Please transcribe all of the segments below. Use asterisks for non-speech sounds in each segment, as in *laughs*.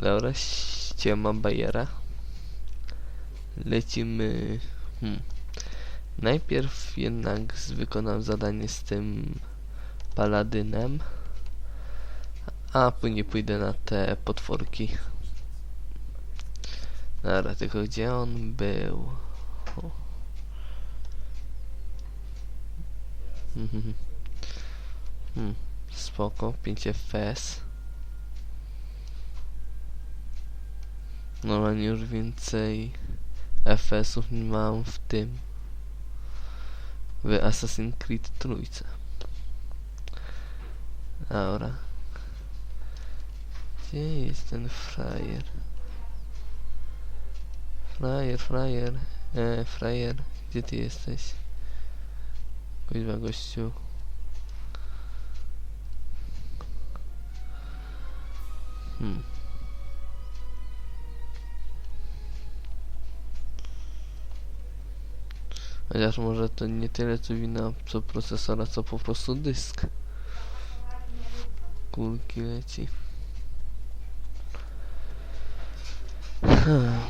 Dobra, ściema Bajera. Lecimy... Hmm. Najpierw jednak wykonam zadanie z tym paladynem. A później pójdę na te potworki. Dobra, tylko gdzie on był? O. *laughs* Hmm, spoko, 5 FPS. Normalnie już więcej FPS-ów nie mam w tym. W Assassin's Creed trójce. Dobra. Gdzie jest ten frajer? Frajer, frajer. E, frajer, gdzie ty jesteś? Kuźwa gościu. Hmm. Chociaż może to nie tyle co wina co procesora, co po prostu dysk. Kulki leci. Hmm.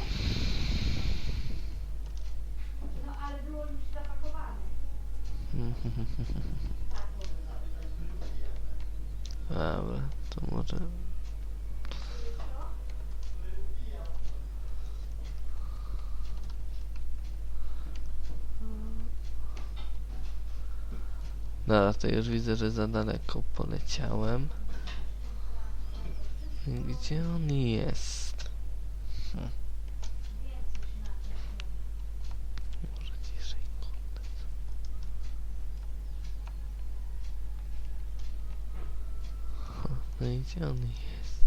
No. *laughs* Dobra, to może... Dobra, to już widzę, że za daleko poleciałem. Gdzie on jest? Hmm. Może ciszej. No i gdzie on jest?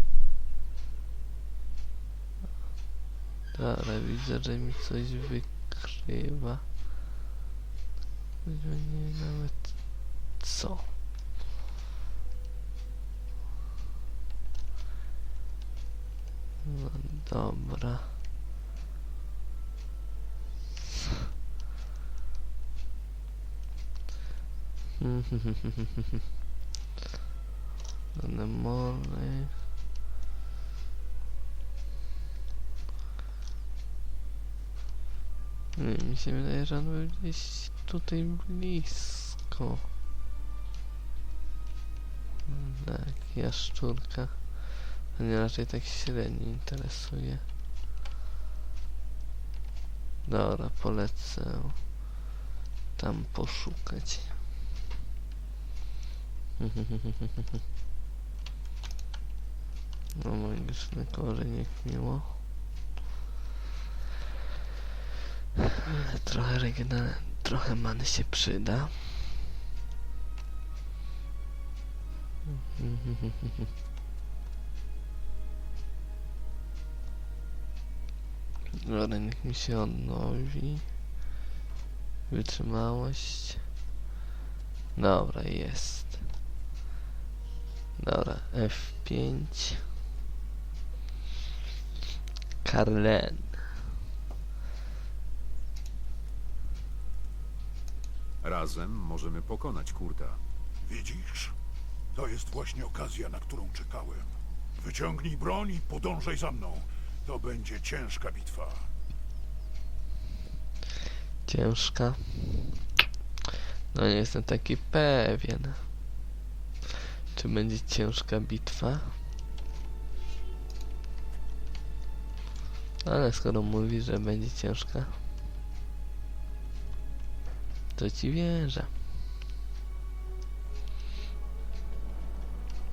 Dobra, widzę, że mi coś wykrywa. Nie nawet co. No dobra. Anemory. Mi się wydaje, że on był gdzieś tutaj blisko. Tak, jaszczurka. Mnie raczej tak średnio interesuje. Dobra, polecę tam poszukać. No magiczny korzeń jak miło. Trochę regena, trochę many się przyda. *laughs* Dobra, niech mi się odnowi. Wytrzymałość. Dobra, jest. Dobra, F5. Karlen. Razem możemy pokonać Kurta. Widzisz? To jest właśnie okazja, na którą czekałem. Wyciągnij broń i podążaj za mną. To będzie ciężka bitwa. Ciężka. No nie jestem taki pewien. Czy będzie ciężka bitwa? Ale skoro mówi, że będzie ciężka, to ci wierzę.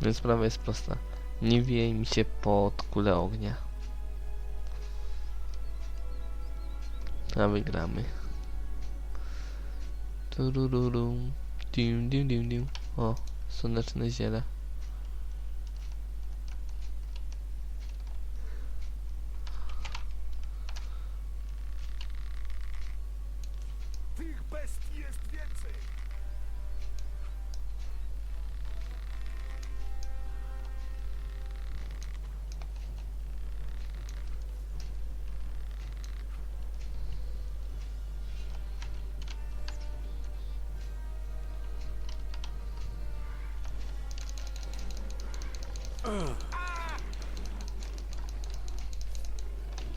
Więc sprawa jest prosta. Nie wiej mi się pod kulę ognia. A wygramy. Turururu. Dim, dim, dim, dim. O, słoneczne ziele. Tych bestii jest więcej.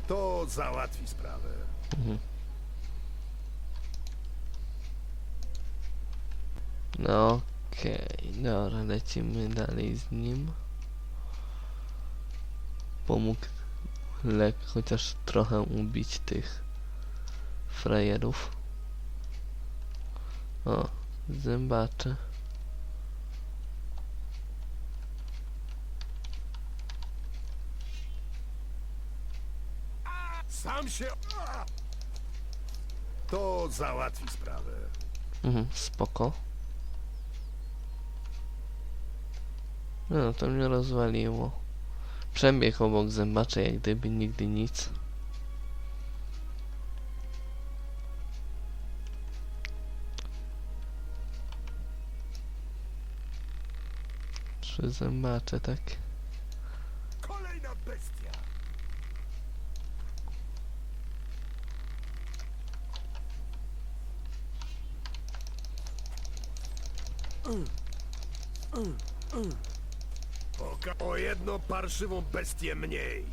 To załatwi sprawę. Mhm. No okej, okay. dobra, lecimy dalej z nim. Pomógł lek chociaż trochę ubić tych frajerów. O, zębacze. Sam się... To załatwi sprawę. Mhm, spoko. No, to mnie rozwaliło. Przebiegł obok zębacza, jak gdyby nigdy nic. Trzy zębacze, tak? Kolejna bestia! Oka o jedną parszywą bestię mniej.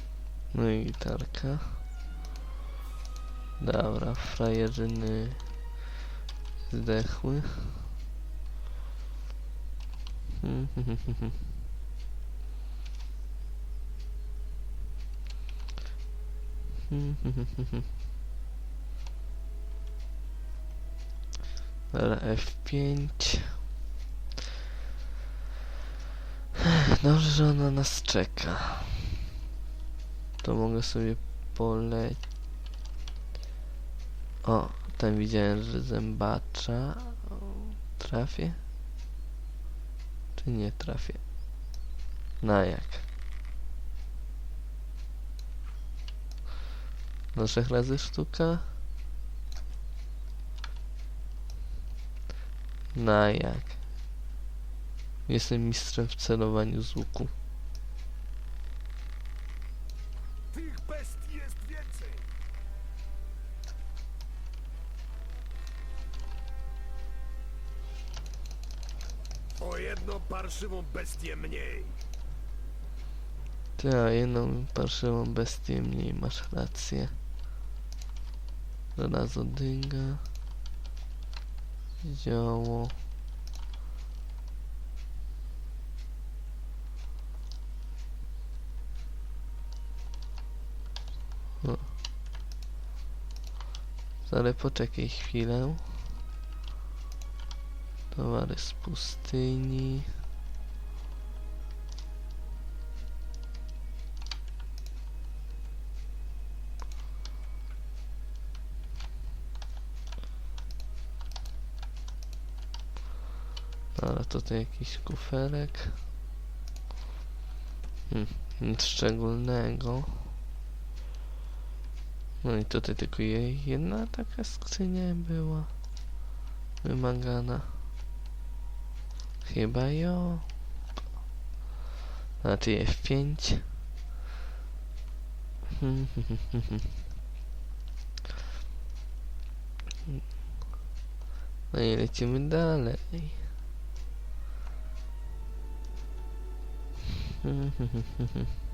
No i gitarka. Dobra, frajerzyny zdechły. Hmm, hmm, hmm, hmm. Hmm, hmm, hmm, hmm, hmm. Dobra, F5. Dobrze, że ona nas czeka. To mogę sobie polecić. O, tam widziałem, że zębacza. Trafię? Czy nie trafię? Na jak? Do trzech razy sztuka? Na jak? Jestem mistrzem w celowaniu z łuku. Tych bestii jest więcej. O jedną parszywą bestię mniej. Ty, a jedną parszywą bestię mniej, masz rację. Razodynga. Zioło. O. Ale poczekaj chwilę. Towary z pustyni. Ale tutaj jakiś kuferek. Hmm, nic szczególnego. No i tutaj tylko jedna taka skrzynia była wymagana. Chyba jo. Znaczy F5. Hmm, hmm, hmm, hmm. No i lecimy dalej. *laughs*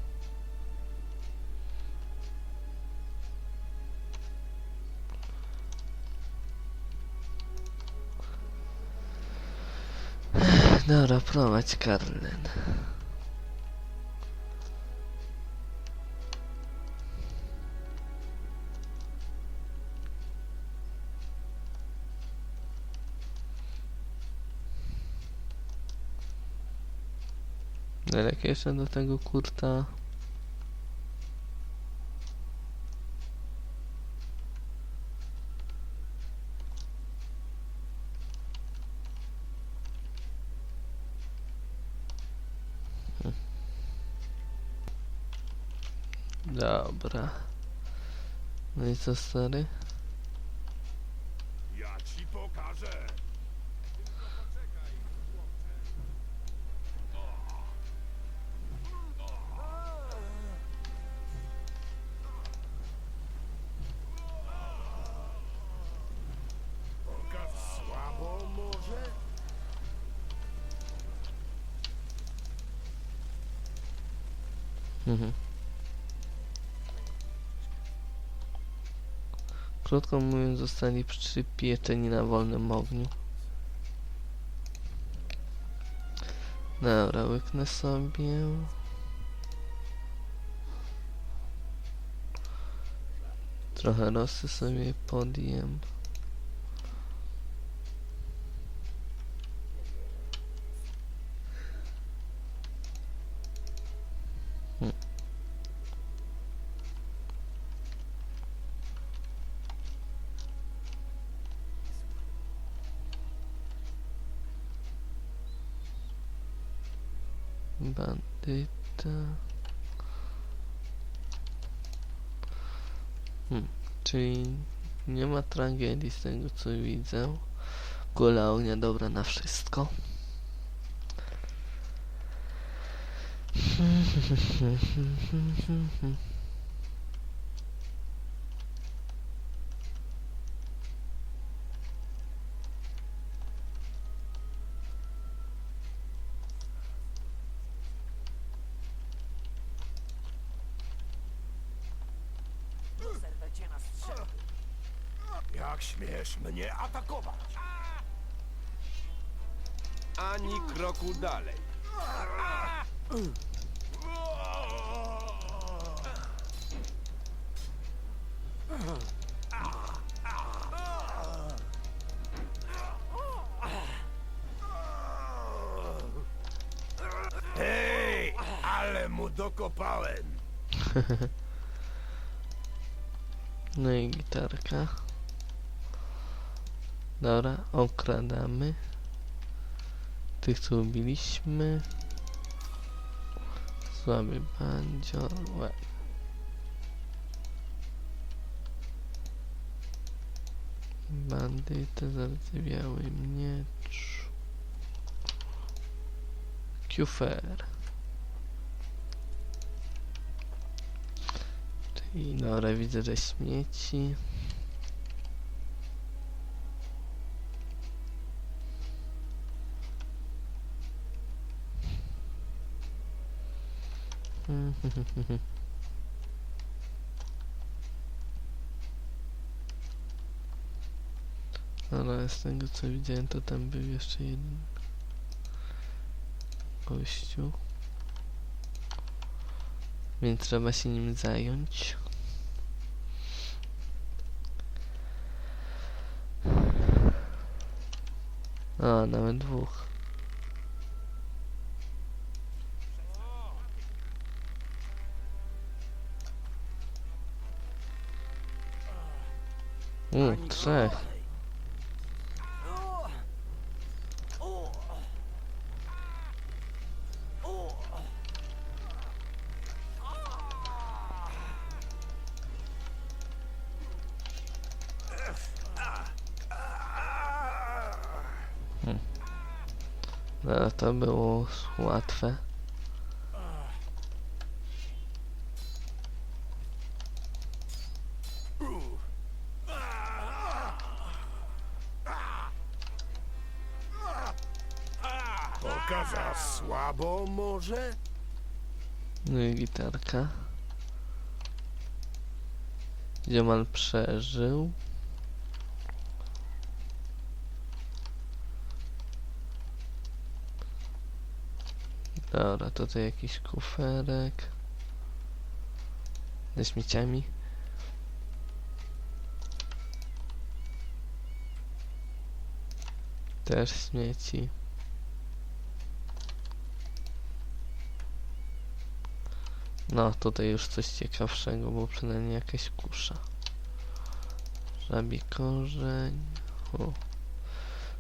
prowadź Karlen. Daleko jeszcze do tego kurta. Dobra. No i co stary? Ja ci pokażę. Mhm. Krótko mówiąc, zostali przypieczeni na wolnym ogniu. Dobra, łyknę sobie. Trochę rosy sobie podjem. Bandyta. Hmm. Czyli nie ma tragedii z tego co widzę. Kula ognia dobra na wszystko. Jak śmiesz mnie atakować? Ani kroku dalej. Hej, ale mu dokopałem. *laughs* No i gitarka. Dobra, okradamy. Tych co ubiliśmy. Słaby bandzior. Łe. Bandyta, zardzewiały miecz. Kufer. Czyli dobra, widzę, że śmieci. *laughs* Ale z tego co widziałem, to tam był jeszcze jeden gościu. Więc trzeba się nim zająć. A, nawet dwóch. U, trzech. No, to było łatwe. Pokaza słabo może? No i gitarka. Ziomal przeżył. Dobra, tutaj jakiś kuferek. Ze śmieciami. Też śmieci. No, tutaj już coś ciekawszego, bo przynajmniej jakaś kusza. Żabi korzeń.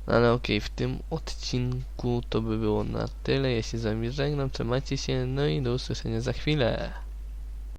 No ale okej, w tym odcinku to by było na tyle. Się z wami żegnam, trzymajcie się, no i do usłyszenia za chwilę.